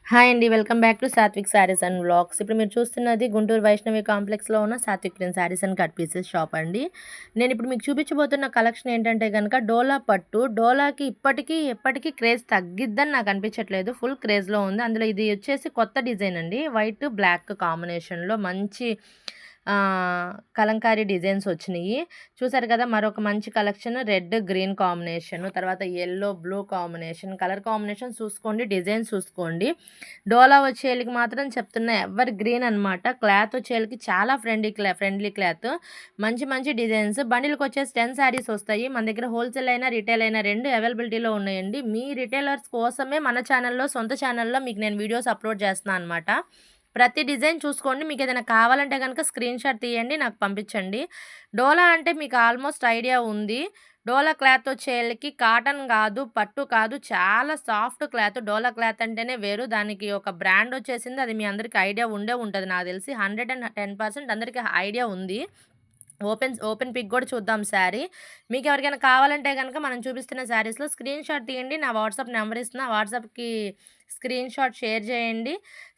Hi అండి welcome back to Satvik sarees and blogs ఇప్పుడు మీరు చూస్తున్నది గుంటూరు వైష్ణవి కాంప్లెక్స్లో ఉన్న Satvik prince sarees and cut pieces shop అండి. నేను ఇప్పుడు మీకు చూపించబోతున్న కలెక్షన్ ఏంటంటే కనుక డోలా పట్టు. డోలాకి ఇప్పటికీ ఎప్పటికీ క్రేజ్ తగ్గిద్దని నాకు అనిపించట్లేదు. ఫుల్ క్రేజ్లో ఉంది. అందులో ఇది వచ్చేసి కొత్త డిజైన్ అండి. వైట్ బ్లాక్ కాంబినేషన్లో మంచి కలంకారీ డిజైన్స్ వచ్చినాయి. చూసారు కదా మరొక మంచి కలెక్షన్ రెడ్ గ్రీన్ కాంబినేషన్ తర్వాత yellow blue combination colour combination చూసుకోండి డిజైన్ చూసుకోండి. డోలా వచ్చేళ్ళకి మాత్రం చెప్తున్నా ఎవర్ గ్రీన్ అనమాట క్లాత్ వచ్చేళ్ళకి చాలా ఫ్రెండ్లీ క్లా ఫ్రెండ్లీ క్లాత్. మంచి మంచి డిజైన్స్. బండిల్కి వచ్చేసి టెన్ శారీస్ వస్తాయి. మన దగ్గర హోల్సేల్ అయినా రిటైల్ అయినా రెండు అవైలబిలిటీలో ఉన్నాయండి. మీ రిటైలర్స్ కోసమే మన ఛానల్లో సొంత ఛానల్లో మీకు నేను వీడియోస్ అప్లోడ్ చేస్తున్నాను అనమాట ప్రతి డిజైన్ చూసుకోండి. మీకు ఏదైనా కావాలంటే కనుక స్క్రీన్ షాట్ తీయండి నాకు పంపించండి. డోలా అంటే మీకు ఆల్మోస్ట్ ఐడియా ఉంది. డోలా క్లాత్ వచ్చేళ్ళకి కాటన్ కాదు పట్టు కాదు చాలా సాఫ్ట్ క్లాత్. డోలా క్లాత్ అంటేనే వేరు. దానికి ఒక బ్రాండ్ వచ్చేసింది. అది మీ అందరికీ ఐడియా ఉండే ఉంటుంది. నాకు తెలిసి హండ్రెడ్ అండ్ టెన్ పర్సెంట్ అందరికీ ఐడియా ఉంది. ఓపెన్ ఓపెన్ పిక్ కూడా చూద్దాం శారీ. మీకు ఎవరికైనా కావాలంటే కనుక మనం చూపిస్తున్న శారీస్లో స్క్రీన్ షాట్ తీయండి. నా వాట్సాప్ నెంబర్ ఇస్తున్నా. వాట్సాప్కి స్క్రీన్ షాట్ షేర్ చేయండి.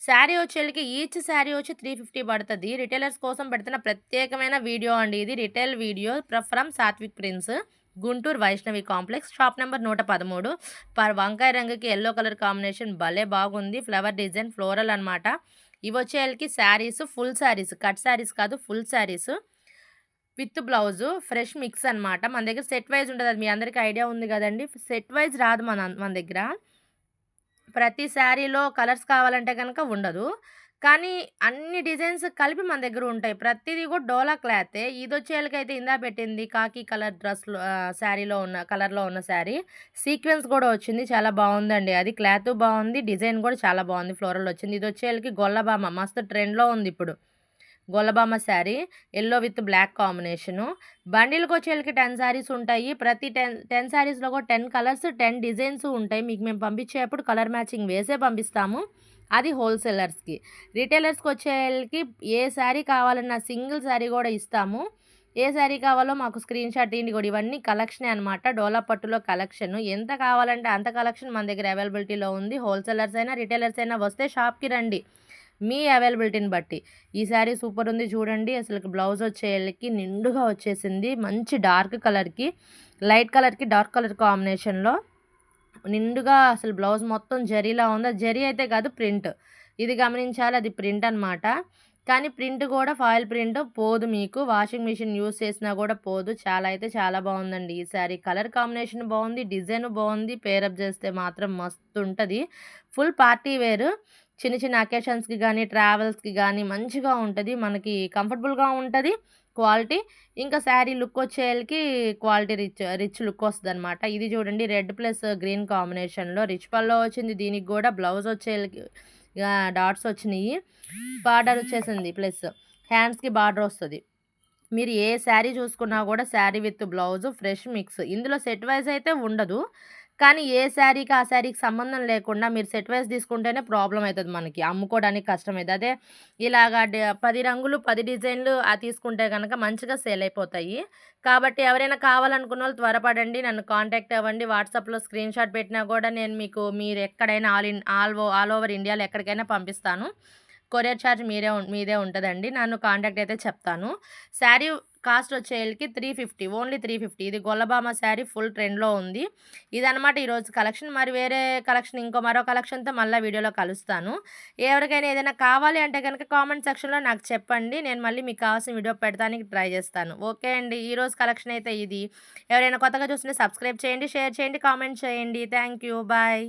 శారీ వచ్చేళ్ళకి ఈచ్ శారీ వచ్చి త్రీ ఫిఫ్టీ పడుతుంది. రిటైలర్స్ కోసం పెడుతున్న ప్రత్యేకమైన వీడియో అండి ఇది. Retail video from Satvik prince Guntur Vaishnavi complex. Shop number నూట పదమూడు. పర్ వంకాయ రంగుకి ఎల్లో కలర్ కాంబినేషన్ భలే బాగుంది. ఫ్లవర్ డిజైన్ ఫ్లోరల్ అనమాట ఇవి వచ్చేళ్ళకి శారీస్ ఫుల్ శారీస్ కట్ శారీస్ కాదు full sarees. With blouse fresh mix అనమాట మన దగ్గర సెట్ వైజ్ ఉంటుంది. అది మీ అందరికీ ఐడియా ఉంది కదండి. సెట్ వైజ్ రాదు మన మన దగ్గర. ప్రతి శారీలో కలర్స్ కావాలంటే కనుక ఉండదు. కానీ అన్ని డిజైన్స్ కలిపి మన దగ్గర ఉంటాయి. ప్రతిదీ కూడా డోలా క్లాతే. ఇది వచ్చేళ్ళకైతే ఇందా పెట్టింది కాకి కలర్ డ్రెస్లో శారీలో ఉన్న కలర్లో ఉన్న శారీ. సీక్వెన్స్ కూడా వచ్చింది. చాలా బాగుందండి. అది క్లాత్ బాగుంది. డిజైన్ కూడా చాలా బాగుంది. ఫ్లోరల్ వచ్చింది. ఇది వచ్చేళ్ళకి గొల్లబామ మస్తు ట్రెండ్లో ఉంది ఇప్పుడు. Gollabhama sari yellow with black combination. బండిల్కి వచ్చేళ్ళకి టెన్ శారీస్ ఉంటాయి. ప్రతి టెన్ టెన్ శారీస్లో కూడా టెన్ కలర్స్ టెన్ డిజైన్స్ ఉంటాయి. మీకు మేము పంపించేటప్పుడు కలర్ మ్యాచింగ్ వేసే పంపిస్తాము. అది హోల్సేలర్స్కి. రిటైలర్స్కి వచ్చేళ్ళకి ఏ శారీ కావాలన్నా సింగిల్ శారీ కూడా ఇస్తాము. ఏ శారీ కావాలో మాకు స్క్రీన్ షాట్ తీయండి కూడా. ఇవన్నీ కలెక్షనే అనమాట డోలా పట్టులో కలెక్షన్. ఎంత కావాలంటే అంత కలెక్షన్ మన దగ్గర అవైలబిలిటీలో ఉంది. హోల్సేలర్స్ అయినా రిటైలర్స్ అయినా వస్తే షాప్కి రండి. మీ అవైలబిలిటీని బట్టి. ఈ శారీ సూపర్ ఉంది చూడండి. అసలు బ్లౌజ్ వచ్చేళ్ళకి నిండుగా వచ్చేసింది. మంచి డార్క్ కలర్కి లైట్ కలర్కి డార్క్ కలర్ కాంబినేషన్లో. నిండుగా అసలు బ్లౌజ్ మొత్తం జరీలా ఉంది. జరీ అయితే కాదు ప్రింట్. ఇది గమనించాలి అది ప్రింట్ అనమాట కానీ ప్రింట్ కూడా ఫాయిల్ ప్రింట్ పోదు మీకు. వాషింగ్ మిషన్ యూస్ చేసినా కూడా పోదు. చాలా అయితే చాలా బాగుందండి ఈ శారీ. కలర్ కాంబినేషన్ బాగుంది డిజైన్ బాగుంది. పేరప్ చేస్తే మాత్రం మస్తు ఉంటుంది. ఫుల్ పార్టీ వేరు. చిన్న చిన్న అకేషన్స్కి కానీ ట్రావెల్స్కి కానీ మంచిగా ఉంటుంది. మనకి కంఫర్టబుల్గా ఉంటుంది క్వాలిటీ. ఇంకా శారీ లుక్ వచ్చేళ్ళకి క్వాలిటీ రిచ్ రిచ్ లుక్ వస్తుంది అనమాట ఇది చూడండి రెడ్ ప్లస్ గ్రీన్ కాంబినేషన్లో. రిచ్ పల్లో వచ్చింది దీనికి కూడా బ్లౌజ్ వచ్చేళ్ళకి డాట్స్ వచ్చినాయి. బార్డర్ వచ్చేసింది ప్లస్ హ్యాండ్స్కి బార్డర్ వస్తుంది. మీరు ఏ శారీ చూసుకున్నా కూడా sari with blouse fresh mix. ఇందులో సెట్ వైజ్ అయితే ఉండదు. కానీ ఏ శారీకి ఆ శారీకి సంబంధం లేకుండా మీరు సెట్ వైస్ తీసుకుంటేనే ప్రాబ్లం అవుతుంది మనకి. అమ్ముకోవడానికి కష్టమవుతుంది అదే ఇలాగా పది రంగులు పది డిజైన్లు ఆ తీసుకుంటే కనుక మంచిగా సేల్ అయిపోతాయి. కాబట్టి ఎవరైనా కావాలనుకున్న వాళ్ళు త్వరపడండి. నన్ను కాంటాక్ట్ అవ్వండి. వాట్సాప్లో స్క్రీన్ షాట్ పెట్టినా కూడా నేను మీకు మీరు ఎక్కడైనా all in all all over ఇండియాలో ఎక్కడికైనా పంపిస్తాను. కొరియర్ ఛార్జ్ మీరే మీదే ఉంటుందండి. నన్ను కాంటాక్ట్ అయితే చెప్తాను. Sari cost వచ్చేళ్ళకి three fifty only three fifty. ఇది గొల్లబామ శారీ ఫుల్ ట్రెండ్లో ఉంది. ఇదనమాట ఈరోజు కలెక్షన్. మరి వేరే కలెక్షన్ ఇంకో మరో కలెక్షన్తో మళ్ళీ వీడియోలో కలుస్తాను. ఎవరికైనా ఏదైనా కావాలి అంటే కనుక కామెంట్ సెక్షన్లో నాకు చెప్పండి. నేను మళ్ళీ మీకు కావాల్సిన వీడియో పెడతానికి ట్రై చేస్తాను. ఓకే అండి ఈరోజు కలెక్షన్ అయితే ఇది. ఎవరైనా కొత్తగా చూస్తుంటే సబ్స్క్రైబ్ చేయండి షేర్ చేయండి కామెంట్ చేయండి. Thank you. బాయ్.